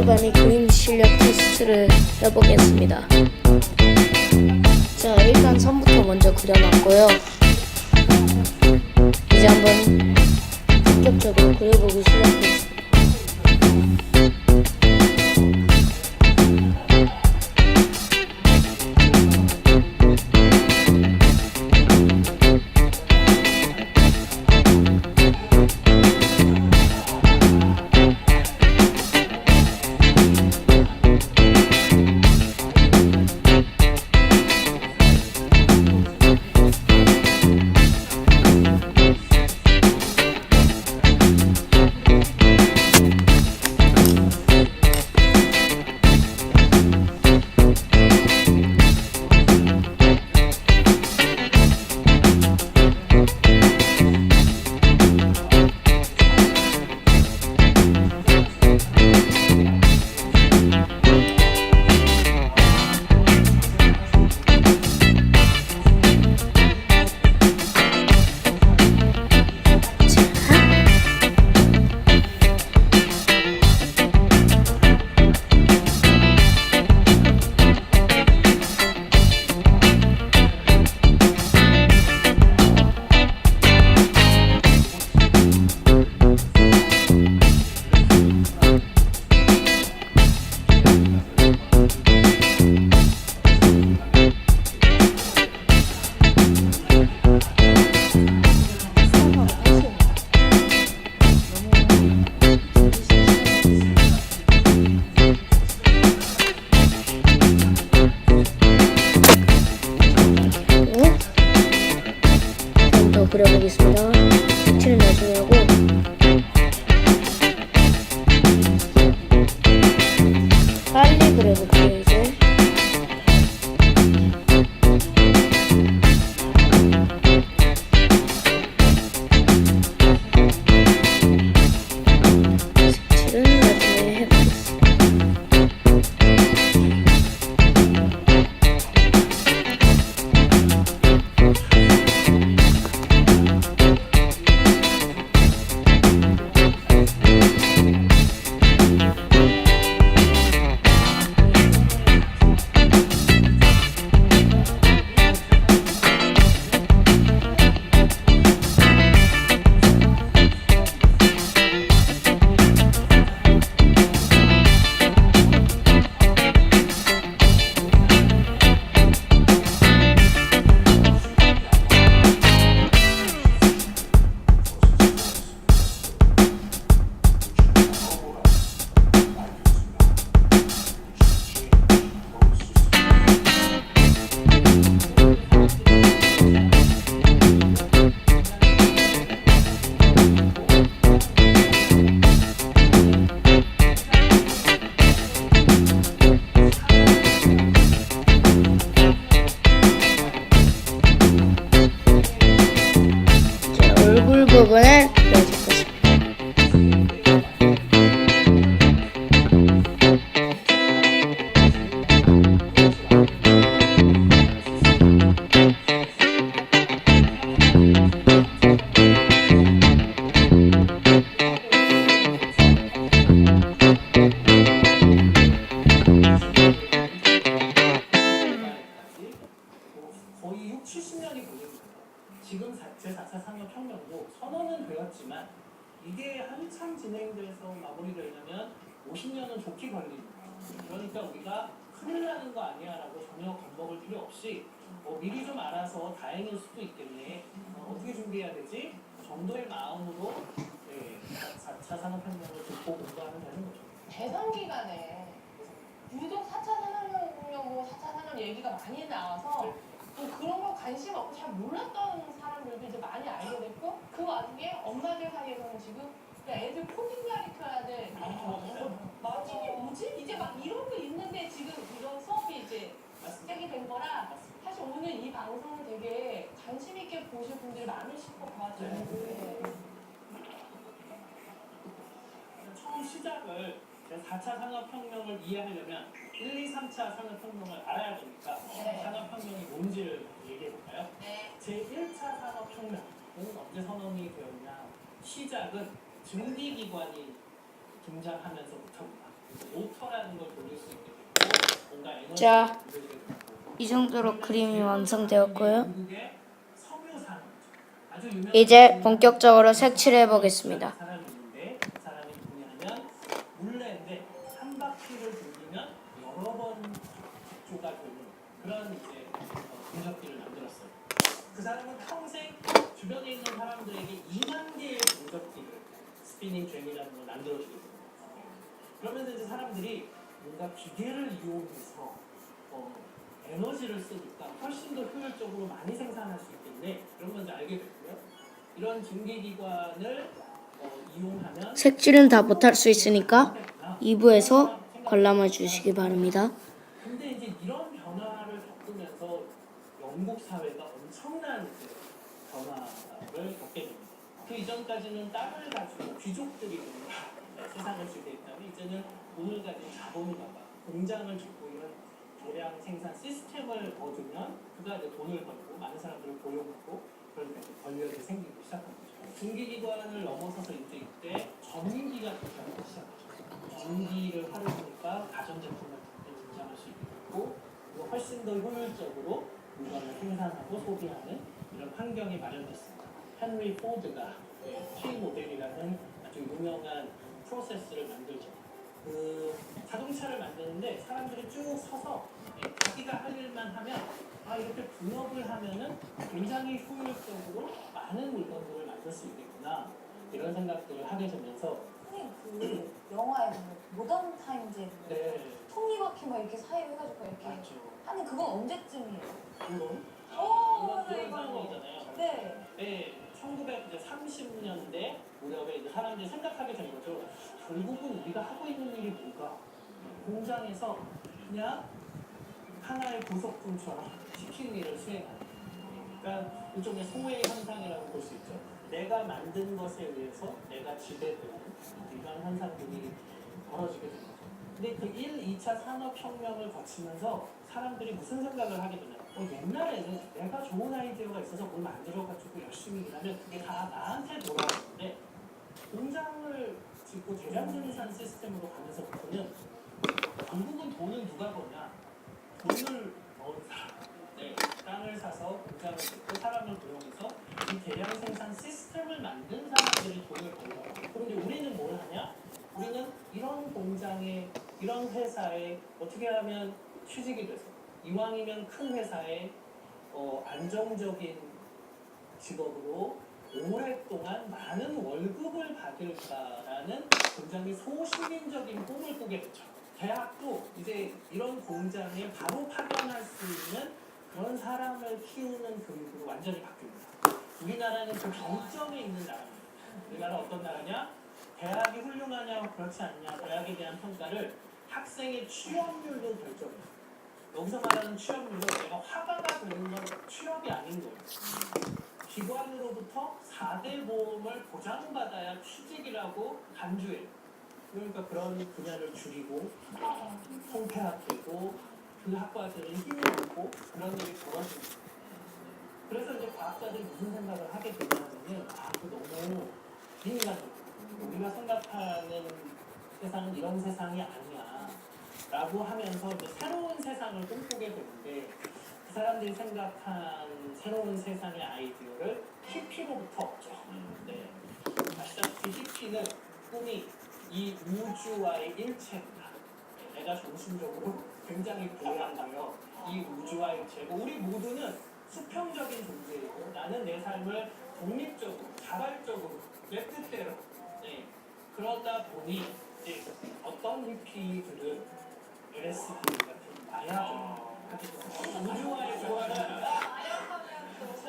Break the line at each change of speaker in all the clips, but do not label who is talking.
샤바니 그림 실력 테스트를 해보겠습니다. 자, 일단 선부터 먼저 그려놨고요. 이제 한번 본격적으로 그려보기 시작하겠습니 다. 좀
한참 진행돼서 마무리되려면 50년은 좋게 걸립니다. 그러니까 우리가 큰일 나는 거 아니야 라고 전혀 겁먹을 필요 없이 뭐 미리 좀 알아서 다행일 수도 있겠네. 어, 떻게 준비해야 되지? 정도의 마음으로 네, 4차 산업혁명을 듣고 공부하면 되는 거죠.
대선 기간에 유독 4차 산업혁명, 뭐 4차 산업 얘기가 많이 나와서 또 그런 거 관심 없고 잘 몰랐던 사람들도 이제 많이 알게 됐고 그 와중에 엄마들 사이에서는 지금 그냥 애들 코딩 가르쳐야 돼. 맞지? 이게 뭐지? 이제 막 이런 거 있는데 지금 이런 수업이 이제. 시작이 된 거라. 사실 오늘 이 방송을 되게 관심 있게 보실 분들이 많으실 것 같아요. 네.
처음 시작을 제 4차 산업혁명을 이해하려면 1, 2, 3차 산업혁명을 알아야 되니까
네.
산업혁명이 뭔지를 얘기해 볼까요?
네.
제 1차 산업혁명은 언제 선언이 되었냐? 시작은 증기기관이 등장하면서부터입니다.
모터라는 걸 돌릴 수 있게 됐고 뭔가 에너지
자, 이 정도로 그림이 완성되었고요.
미국의 섬유 산업 아주 유명한
이제 본격적으로 색칠해 보겠습니다.
사람이 있는데 그 사람이 누구냐면 물레인데 한 바퀴를 돌리면 여러 번 조가 되는 그런 이제 어, 분석기를 만들었어요. 그 사람은 평생 주변에 있는 사람들에게 2만 개의 분석기를 스피닝 잼이라는 걸 만들어주게 됩니다. 그러면서 이제 사람들이 뭔가 기계를 이용해서 어, 에너지를 쓰니까 훨씬 더 효율적으로 많이 생산할 수 있겠네 그런 건지 알게 됐고요. 이런 중계기관을 어, 이용하면
색칠은 다 못할 수 있으니까 2부에서 관람해 주시기 바랍니다.
근데 이제 이런 변화를 겪으면서 영국 사회가 엄청난 그 변화를 겪게 됩니다. 그 이전까지는 땅을 가지고 귀족들이 세상을 지게 있다면 이제는 돈을 가진 자본가가 공장을 짓고 이런 대량 생산 시스템을 얻으면 그가 이제 돈을 벌고 많은 사람들을 고용하고 그러니까 이제 권력이 생기기 시작한 거죠. 중기기관을 넘어서서 이제 이때 전기가 등장하기 시작하죠. 전기를 활용하니까 가전제품 같은 데 등장할 수 있게 됐고 그리고 훨씬 더 효율적으로 물건을 생산하고 소비하는 이런 환경이 마련됐습니다. 헨리 포드가 T 모델이라는 아주 유명한 프로세스를 만들죠. 그 자동차를 만드는데 사람들이 쭉 서서 예, 자기가 할 일만 하면 아 이렇게 분업을 하면은 굉장히 효율적으로 많은 물건들을 만들 수 있겠구나 이런 생각들을 하게 되면서
선생님 그 영화에 보면 모던 타임즈에 보면
네
톱니바퀴 막 이렇게 사이로 해가지고 이렇게
맞죠.
하는 그건 언제쯤이에요?
물론
오 맞아 이거. 네
네, 1930년대 무렵에 이제 사람들이 생각하게 된 거죠. 결국은 우리가 하고 있는 일이 뭔가 공장에서 그냥 하나의 부속품처럼 시키는 일을 수행하는. 그러니까 일종의 소외 현상이라고 볼 수 있죠. 내가 만든 것에 의해서 내가 지배되는 이런 현상들이 벌어지게 된 거죠. 근데 그 1, 2차 산업혁명을 거치면서 사람들이 무슨 생각을 하게 되냐. 어, 옛날에는 내가 좋은 아이디어가 있어서 뭘 만들어가지고 열심히 일하면 그게 다 나한테 돌아오는데 공장을 짓고 대량 생산 시스템으로 가면서부터는 결국은 돈은 누가 버냐? 돈을 버는 사람. 네, 땅을 사서 공장을 짓고 사람을 고용해서 이 대량 생산 시스템을 만든 사람들이 돈을 벌어요. 그런데 우리는 뭘 하냐? 우리는 이런 공장에 이런 회사에 어떻게 하면 취직이 돼서 이왕이면 큰 회사에 어, 안정적인 직업으로 오랫동안 많은 월급을 받을까라는 굉장히 소시민적인 꿈을 꾸게 되죠. 대학도 이제 이런 공장에 바로 파견할 수 있는 그런 사람을 키우는 교육으로 완전히 바뀝니다. 우리나라는 그 정점에 있는 나라입니다. 우리나라 어떤 나라냐? 대학이 훌륭하냐 그렇지 않냐 대학에 대한 평가를 학생의 취업률로 결정해요. 여기서 말하는 취업률은 내가 화가가 되는 건 취업이 아닌 거예요. 기관으로부터 4대 보험을 보장받아야 취직이라고 간주해요. 그러니까 그런 분야를 줄이고 통폐합되고 그 학과들은 힘을 얻고 그런 일이 벌어집니다. 그래서 이제 과학자들이 무슨 생각을 하게 되냐면은 아, 그 너무 인간적이고 우리가 생각하는 세상은 이런 세상이 아니야. 라고 하면서 이제 새로운 세상을 꿈꾸게 되는데 그 사람들이 생각한 새로운 세상의 아이디어를 히피로부터 얻죠. 네. 아시다시피 히피는 꿈이 이 우주와의 일체입니다. 네, 내가 정신적으로 굉장히 고요한가요? 이 우주와 일체고 우리 모두는 수평적인 존재이고 나는 내 삶을 독립적으로 자발적으로 내 뜻대로 네. 그러다 보니 이제 어떤 히피들은 LSD 같은 마약을 하게 됩니다. 우주와의 조화를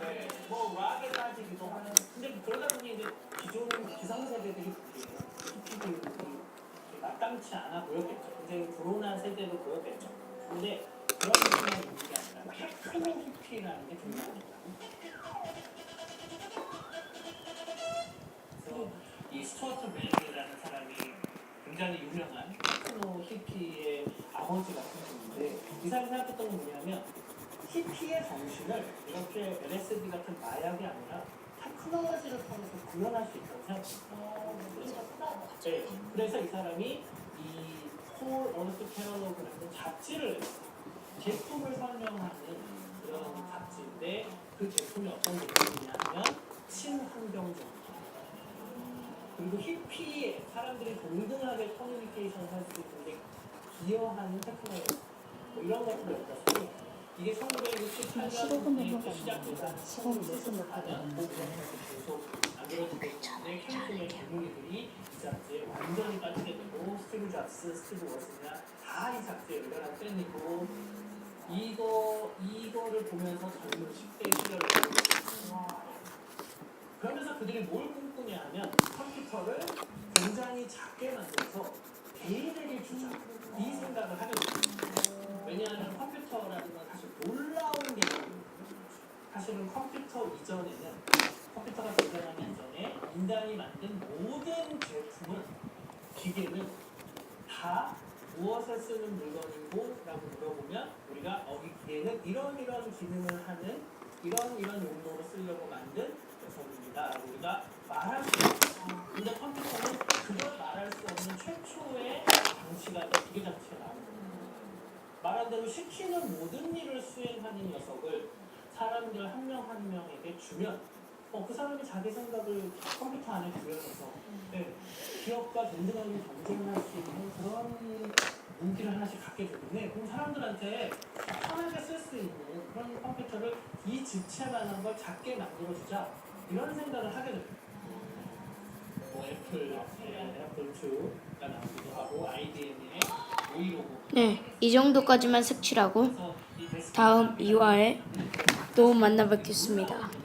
네, 뭐 락에 빠지기도 하는 근데 그러다 보니 이제 기존 기성세대들이 히피들이 마땅치 않아 보였겠죠. 굉장히 불온한 세대로 보였겠죠. 근데 그런 있는 게 아니라 테크노 히피라는 게. 그래서 이 스튜어트 맨이라는 사람이 굉장히 유명한 테크노 히피의 아버지 같은 분인데 이 사람이 생각했던 건 뭐냐면 히피의 정신을 이렇게 LSD 같은 마약이 아니라 테크놀로지를 통해서 구현할 수 있다고 생각합니다. 네, 그래서 이 사람이 이폴 어스트 캐럴로그라는 잡지를. 제품을 설명하는 그런 잡지인데 그 제품이 어떤 제품이냐면 친환경 제품. 그리고 히피 사람들이 동등하게 커뮤니케이션 할수 있는데 기여하는 테크놀로지 뭐 이런 것들을 있었어요. 이게 1968년부터 시작돼서 1974년 계속 만들어지고 있는데 캠핑의 개물이들이 이 잡지에 완전히 빠지게 되고 스티브 잡스, 스티브 워스냐 다이 잡지에 의견한 팬이고 이거 이거를 보면서 젊은 10대 시절을 그러면서 그들이 뭘 꿈꾸냐 하면 컴퓨터를 굉장히 작게 만들어서 개인에게 주자 이 생각을 하게 됩니다. 왜냐하면 컴퓨터라는 건 사실 놀라운 개념이에요. 사실은 컴퓨터 이전에는 컴퓨터가 등장하기 이전에 인간이 만든 모든 제품은 기계는 다 무엇에 쓰는 물건이고 라고 물어보면 우리가 어, 이 기계는 이런 이런 기능을 하는 이런 이런 용도로 쓰려고 만든 녀석을 사람들 한 명 한 명에게 주면 어, 그 사람이 자기 생각을 컴퓨터 안에 구현해서 네, 기업과 동등하게 경쟁할 수 있는 그런 무기를 하나씩 갖게 되겠네. 그럼 사람들한테 편하게 쓸 수 있는 그런 컴퓨터를 이 지체만한 걸 작게 만들어주자 이런 생각을 하게 됩니다. 뭐 애플, 네, 애플 2가 나오기도 하고 IBM의 오이로고
네, 이 정도까지만 색칠하고 다음 2화에 또 만나 뵙겠습니다.